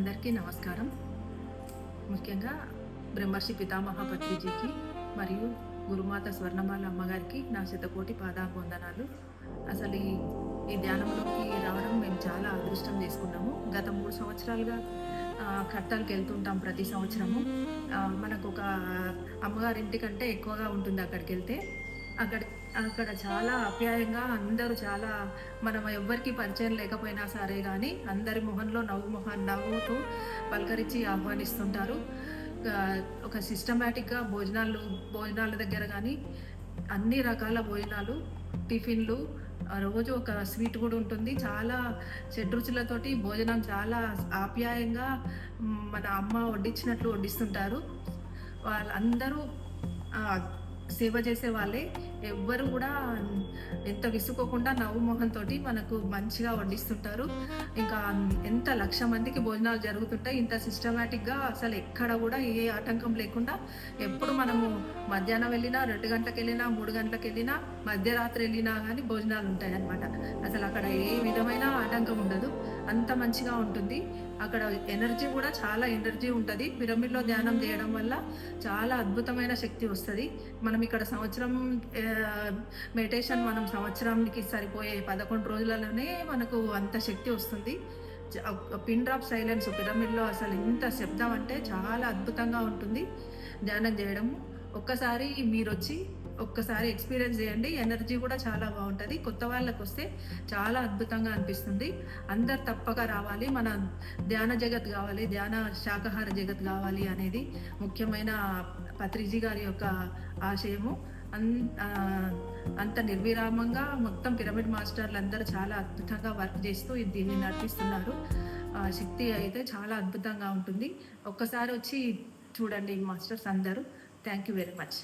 అందరికీ నమస్కారం. ముఖ్యంగా బ్రహ్మర్షి పితామహ పత్రిజీకి మరియు గురుమాత స్వర్ణమాల అమ్మగారికి నా శతకోటి పాదాభివందనాలు. అసలు ఈ ఈ ధ్యానంలోకి రావడం మేము చాలా అదృష్టం చేసుకున్నాము. గత మూడు సంవత్సరాలుగా కట్టాలకి కట్టాలకు వెళ్తుంటాం ప్రతి సంవత్సరము. మనకు ఒక అమ్మగారింటి కంటే ఎక్కువగా ఉంటుంది అక్కడికి వెళ్తే. అక్కడ అక్కడ చాలా ఆప్యాయంగా అందరూ చాలా మనం ఎవ్వరికి పరిచయం లేకపోయినా సరే కానీ అందరి మొహంలో నవ్వు మొహం నవ్వుతూ పలకరించి ఆహ్వానిస్తుంటారు. ఒక సిస్టమేటిక్గా భోజనాలు భోజనాల దగ్గర కానీ అన్ని రకాల భోజనాలు టిఫిన్లు ఆ రోజు ఒక స్వీట్ కూడా ఉంటుంది. చాలా షడ్రుచులతోటి భోజనం చాలా ఆప్యాయంగా మన అమ్మ వడ్డించినట్లు వడ్డిస్తుంటారు. వాళ్ళందరూ సేవ చేసే వాళ్ళే ఎవ్వరు కూడా ఎంత విసుకోకుండా నవ్వు మొహంతో మనకు మంచిగా వడ్డిస్తుంటారు ఇంకా ఎంత లక్ష మందికి భోజనాలు జరుగుతుంటాయి ఇంత సిస్టమేటిక్గా అసలు ఎక్కడ కూడా ఏ ఆటంకం లేకుండా ఎప్పుడు మనము మధ్యాహ్నం వెళ్ళినా రెండు గంటలకు వెళ్ళినా మూడు గంటలకు వెళ్ళినా మధ్యరాత్రి వెళ్ళినా కానీ భోజనాలు ఉంటాయి అన్నమాట అసలు అక్కడ ఏ విధమైన ఆటంకం ఉండదు. అంత మంచిగా ఉంటుంది. అక్కడ ఎనర్జీ కూడా చాలా ఎనర్జీ ఉంటుంది. పిరమిడ్లో ధ్యానం చేయడం వల్ల చాలా అద్భుతమైన శక్తి వస్తుంది. మనం ఇక్కడ సంవత్సరం మెడిటేషన్ మనం సంవత్సరానికి సరిపోయే పదకొండు రోజులలోనే మనకు అంత శక్తి వస్తుంది. పిన్ డ్రాప్ సైలెన్స్ పిరమిడ్లో అసలు ఇంత శబ్దం అంటే చాలా అద్భుతంగా ఉంటుంది. ధ్యానం చేయడము. ఒక్కసారి మీరు వచ్చి ఒక్కసారి ఎక్స్పీరియన్స్ చేయండి. ఎనర్జీ కూడా చాలా బాగుంటుంది. కొత్త వాళ్ళకి వస్తే చాలా అద్భుతంగా అనిపిస్తుంది. అందరు తప్పక రావాలి. మన ధ్యాన జగత్ కావాలి ధ్యాన శాకాహార జగత్ కావాలి అనేది ముఖ్యమైన పత్రిజీ గారి యొక్క ఆశయము. అన్ అంత నిర్విరామంగా మొత్తం పిరమిడ్ మాస్టర్లు అందరూ చాలా అద్భుతంగా వర్క్ చేస్తూ దీన్ని నడిపిస్తున్నారు. శక్తి అయితే చాలా అద్భుతంగా ఉంటుంది. ఒక్కసారి వచ్చి చూడండి మాస్టర్స్ అందరూ. Thank you very much.